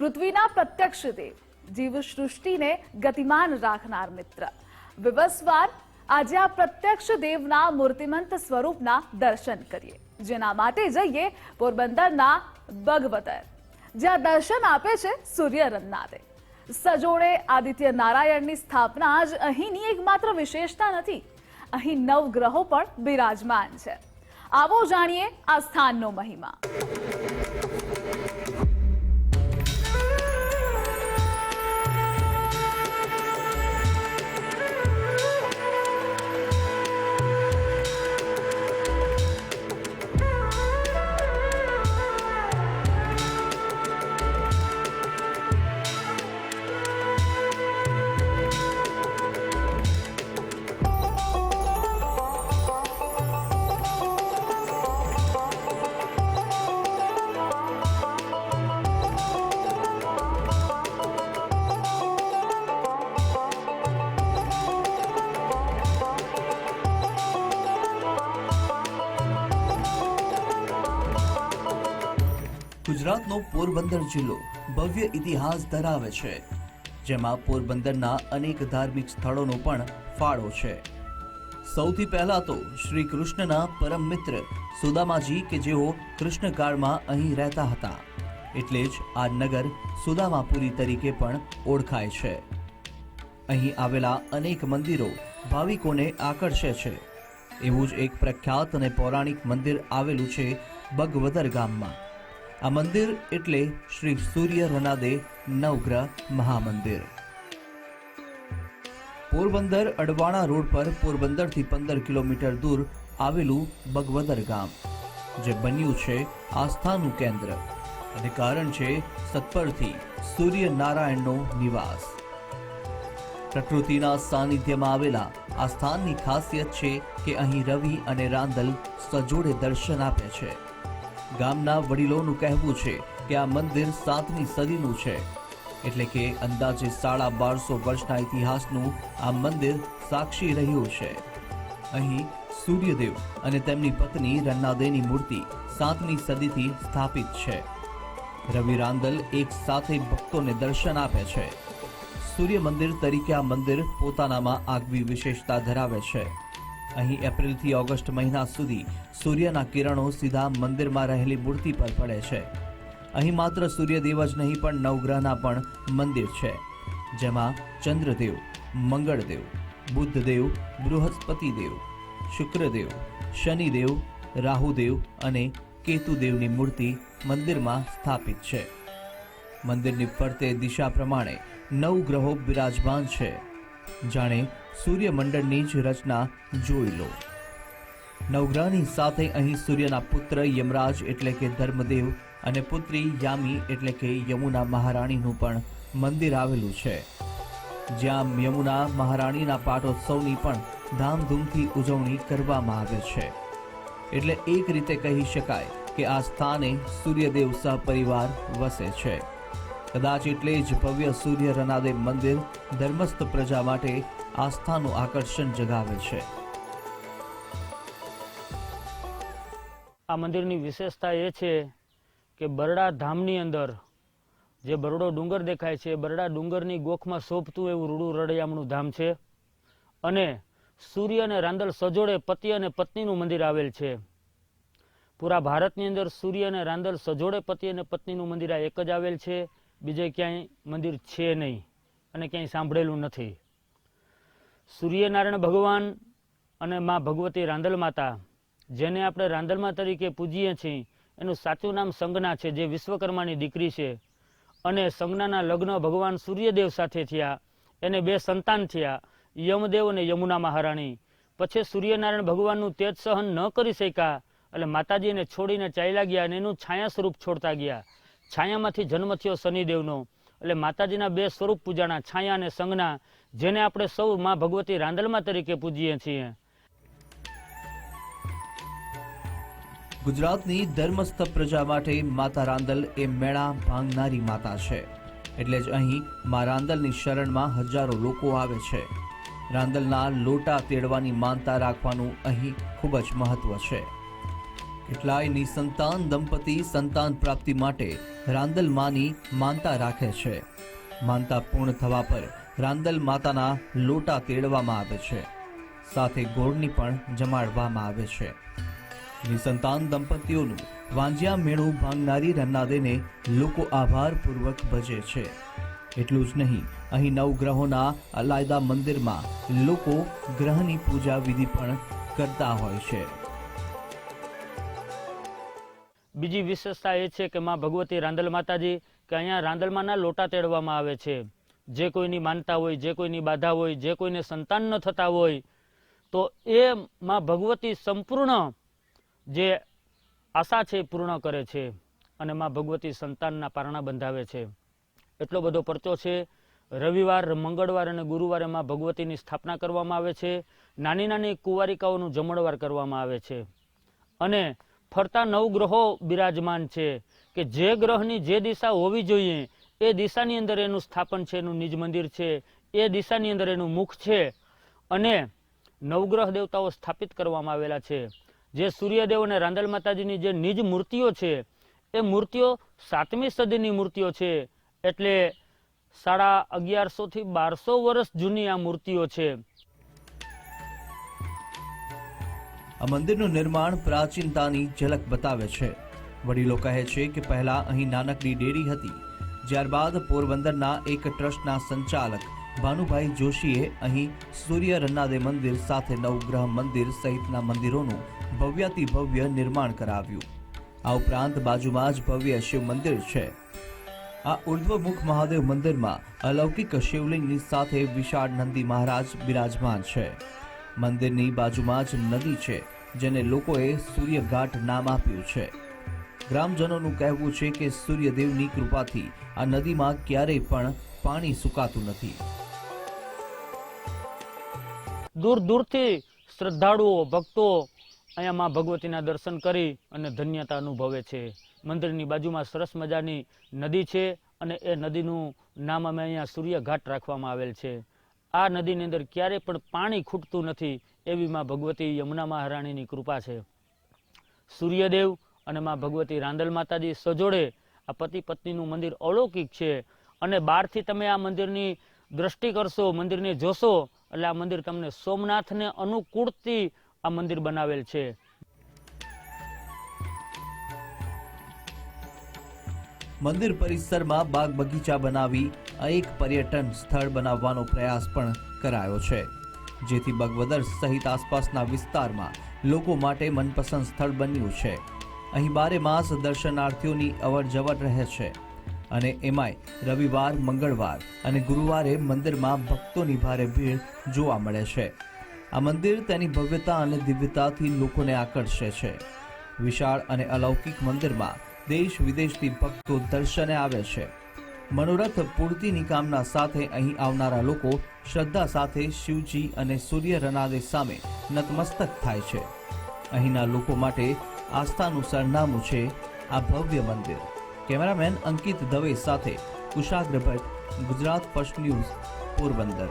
પૃથ્વીના પ્રત્યક્ષ દેવ જીવ સૃષ્ટિને ગતિમાન રાખનાર મિત્ર. વિવસ્વાર આજે આ પ્રત્યક્ષ દેવના મૂર્તિમંત સ્વરૂપના દર્શન કરીએ. જેના માટે જઈએ પોરબંદરના બગવતર જ્યાં દર્શન આપે છે સૂર્ય રન્નાદે સજોડે આદિત્ય નારાયણની સ્થાપના જ અહીંની એકમાત્ર વિશેષતા નથી. અહીં નવ ગ્રહો પણ બિરાજમાન છે. આવો જાણીએ આ સ્થાનનો મહિમા. ગુજરાતનો પોરબંદર જિલ્લો ભવ્ય ઇતિહાસ ધરાવે છે, જેમાં પોરબંદરના અનેક ધાર્મિક સ્થળોનો પણ ફાળો છે. સૌથી પહેલા તો શ્રી કૃષ્ણના પરમ મિત્ર સુદામાજી કે જેઓ કૃષ્ણકાળમાં અહીં રહેતા હતા, એટલે જ આ નગર સુદામાપુરી તરીકે પણ ઓળખાય છે. અહીં આવેલા અનેક મંદિરો ભાવિકોને આકર્ષે છે. એવું જ એક પ્રખ્યાત અને પૌરાણિક મંદિર આવેલું છે બગવદર ગામમાં. આ મંદિર એટલે શ્રી સૂર્ય રનાદે નવગ્રહ મહામંદિર. પોરબંદર અડવાણા રોડ પર પોરબંદરથી પંદર કિલોમીટર દૂર આવેલું બગવદર ગામ, જે બન્યું છે આસ્થાનું કેન્દ્ર. અને કારણ છે સત્પરથી સૂર્ય નારાયણનો નિવાસ. પ્રકૃતિના સાનિધ્યમાં આવેલા આ સ્થાનની ખાસિયત છે કે અહીં રવિ અને રાંદલ સજોડે દર્શન આપે છે. ગામના વડીલોનું કહેવું છે કે આ મંદિર સાતમી સદીનું છે. એટલે કે અંદાજે સાડા બારસો વર્ષના ઇતિહાસનું આ મંદિર સાક્ષી રહ્યું છે. અહીં સૂર્યદેવ અને તેમની પત્ની રન્નાદેની મૂર્તિ સાતમી સદીથી સ્થાપિત છે. રવિ રાંદલ એક સાથે ભક્તોને દર્શન આપે છે. સૂર્ય મંદિર તરીકે આ મંદિર પોતાનામાં આગવી વિશેષતા ધરાવે છે. અહીં એપ્રિલથી ઓગસ્ટ મહિના સુધી સૂર્યના કિરણો સીધા મંદિરમાં રહેલી મૂર્તિ પર પડે છે. અહીં માત્ર સૂર્યદેવ જ નહીં, પણ નવગ્રહના પણ મંદિર છે. જેમાં ચંદ્રદેવ, મંગળદેવ, બુદ્ધદેવ, બૃહસ્પતિદેવ, શુક્રદેવ, શનિદેવ, રાહુદેવ અને કેતુદેવની મૂર્તિ મંદિરમાં સ્થાપિત છે. મંદિરની ફરતે દિશા પ્રમાણે નવ ગ્રહો બિરાજમાન છે. જાણે સૂર્યમંડળની જ રચના જોઈ લો. નવગ્રહની સાથે અહીં સૂર્યના પુત્ર યમરાજ એટલે કે ધર્મદેવ અને પુત્રી યામી એટલે કે યમુના મહારાણીનું પણ મંદિર આવેલું છે. જ્યાં યમુના મહારાણીના પાટોત્સવની પણ ધામધૂમથી ઉજવણી કરવામાં આવે છે. એટલે એક રીતે કહી શકાય કે આ સ્થાને સૂર્યદેવ સહપરિવાર વસે છે. કદાચ એટલે જ ભવ્ય સૂર્ય રનાદેવ મંદિર ધર્મસ્થ પ્રજા માટે આસ્થાનું આકર્ષણ જગાવે છે. આ મંદિરની વિશેષતા એ છે કે બરડા ધામની અંદર જે બરડો ડુંગર દેખાય છે, બરડા ડુંગરની ગોખમાં શોભતું એવું રૂડું રડિયામણું ધામ છે અને સૂર્ય અને રાંદલ સજોડે પતિ અને પત્નીનું મંદિર આવેલ છે. પૂરા ભારતની અંદર સૂર્ય અને રાંદલ સજોડે પતિ અને પત્નીનું મંદિર આ એક જ આવેલ છે. બીજે ક્યાંય મંદિર છે નહીં અને ક્યાંય સાંભળેલું નથી. સૂર્યનારાયણ ભગવાન અને મા ભગવતી રાંદલ માતા, જેને આપણે રાંદલમા તરીકે પૂજીએ છીએ, એનું સાચું નામ સંજ્ઞા છે, જે વિશ્વકર્માની દીકરી છે. અને સંજ્ઞાના લગ્ન ભગવાન સૂર્યદેવ સાથે થયા, એને બે સંતાન થયા, યમદેવ અને યમુના મહારાણી. પછી સૂર્યનારાયણ ભગવાનનું તેજ સહન ન કરી શક્યા, એટલે માતાજીને છોડીને ચાલ્યા ગયા અને એનું છાયા સ્વરૂપ છોડતા ગયા. છાયામાંથી જન્મ થયો શનિદેવનો. એટલે માતાજીના બે સ્વરૂપ પૂજાના છાયા અને સંજ્ઞા, જેને આપણે સૌ માં ભગવતી રાંદલમાં તરીકે પૂજીએ છીએ. ગુજરાતની ધર્મસ્થ પ્રજા માટે માતા રાંદલ એ મેળા ભાંગનારી માતા છે. એટલે જ અહીં મા રાંદલની શરણમાં હજારો લોકો આવે છે. રાંદલના લોટા તેડવાની માનતા રાખવાનું અહીં ખૂબ જ મહત્વ છે. કેટલાય નિસંતાન દંપતી સંતાન પ્રાપ્તિ માટે રાંદલ માની માનતા રાખે છે. માનતા પૂર્ણ થવા પર રાંદલ માતાના લોટા તેડવામાં આવે છે. સાથે ગોળની પણ જમાડવામાં આવે છે. નિસંતાન દંપતીઓનું વાંજિયા મેળું ભાંગનારી રન્નાદેને લોકો આભારપૂર્વક ભજે છે. એટલું જ નહીં, અહીં નવગ્રહોના અલાયદા મંદિરમાં લોકો ગ્રહની પૂજા વિધિ પણ કરતા હોય છે. બીજી વિશેષતા એ છે કે માં ભગવતી રાંદલ માતાજી કે અહીંયા રાંદલમાંના લોટા તેડવામાં આવે છે. જે કોઈની માનતા હોય, જે કોઈની બાધા હોય, જે કોઈને સંતાન ન થતા હોય, તો એ માં ભગવતી સંપૂર્ણ જે આશા છે એ પૂર્ણ કરે છે અને માં ભગવતી સંતાનના પારણા બંધાવે છે. એટલો બધો પરચો છે. રવિવાર, મંગળવાર અને ગુરુવારે માં ભગવતીની સ્થાપના કરવામાં આવે છે. નાની નાની કુંવારિકાઓનું જમણવાર કરવામાં આવે છે. અને ફરતા નવ ગ્રહો બિરાજમાન છે કે જે ગ્રહની જે દિશા હોવી જોઈએ, એ દિશાની અંદર એનું સ્થાપન છે, એનું નિજ મંદિર છે, એ દિશાની અંદર એનું મુખ છે. અને નવગ્રહ દેવતાઓ સ્થાપિત કરવામાં આવેલા છે. જે સૂર્યદેવ અને રાંદલ માતાજીની જે નિજ મૂર્તિઓ છે, એ મૂર્તિઓ સાતમી સદીની મૂર્તિઓ છે. એટલે સાડા અગિયારસોથી બારસો વર્ષ જૂની આ મૂર્તિઓ છે. આ મંદિરનું નિર્માણ પ્રાચીનતાની ઝલક બતાવે છે. વડીલો કહે છે કે પહેલા અહીં નાનકડી ડેરી હતી. ત્યારબાદ પોરબંદરના એક ટ્રસ્ટના સંચાલક ભાનુભાઈ જોશીએ અહીં સૂર્ય રન્નાદે મંદિર સાથે નવગ્રહ મંદિર સહિતના મંદિરોનું ભવ્યાતિ ભવ્ય નિર્માણ કરાવ્યું. આ ઉપરાંત બાજુમાં જ ભવ્ય શિવ મંદિર છે. આ ઉર્ધ્વમુખ મહાદેવ મંદિરમાં અલૌકિક શિવલિંગની સાથે વિશાળ નંદી મહારાજ બિરાજમાન છે. મંદિરની બાજુમાં જ નદી છે, જેને લોકોએ સૂર્યઘાટ નામ આપ્યું છે. ગ્રામજનોનું કહેવું છે કે સૂર્યદેવની કૃપાથી આ નદીમાં ક્યારેય પણ પાણી સુકાતું નથી. દૂર દૂરથી શ્રદ્ધાળુઓ, ભક્તો અહીંયા માં ભગવતીના દર્શન કરી અને ધન્યતા અનુભવે છે. મંદિરની બાજુમાં સરસ મજાની નદી છે અને એ નદીનું નામ અમે અહીંયા સૂર્યઘાટ રાખવામાં આવેલ છે. આ નદીની અંદર ક્યારેય પણ પાણી ખૂટતું નથી એવી માં ભગવતી યમુના મહારાણીની કૃપા છે. સૂર્યદેવ અને માં ભગવતી રાંદલ માતાજી સજોડે આ પતિ પત્નીનું મંદિર અલૌકિક છે અને બહારથી તમે આ મંદિરની દ્રષ્ટિ કરશો, મંદિરને જોશો એટલે આ મંદિર તમને સોમનાથને અનુકૂળથી આ મંદિર બનાવેલ છે. મંદિર પરિસરમાં બાગ બગીચા બનાવી એક પર્યટન સ્થળ બનાવવાનો પ્રયાસ પણ કરાયો છે. જેથી બગવદર સહિત આસપાસના વિસ્તારમાં લોકો માટે મનપસંદ સ્થળ બન્યું છે. અહીં બારે માસ દર્શનાર્થીઓની અવર જવર રહે છે અને એમાંય રવિવાર, મંગળવાર અને ગુરુવારે મંદિરમાં ભક્તોની ભારે ભીડ જોવા મળે છે. આ મંદિર તેની ભવ્યતા અને દિવ્યતાથી લોકોને આકર્ષે છે. વિશાળ અને અલૌકિક મંદિરમાં દેશ વિદેશથી ભક્તો દર્શને આવે છે. મનોરથ પૂર્તિની કામના સાથે અહીં આવનારા લોકો શ્રદ્ધા સાથે શિવજી અને સૂર્ય રનાદે સામે નતમસ્તક થાય છે. અહીંના લોકો માટે આસ્થાનું સરનામું છે આ ભવ્ય મંદિર. કેમેરામેન અંકિત દવે સાથે કુશાગ્ર ગુજરાત ફર્સ્ટ ન્યૂઝ, પોરબંદર.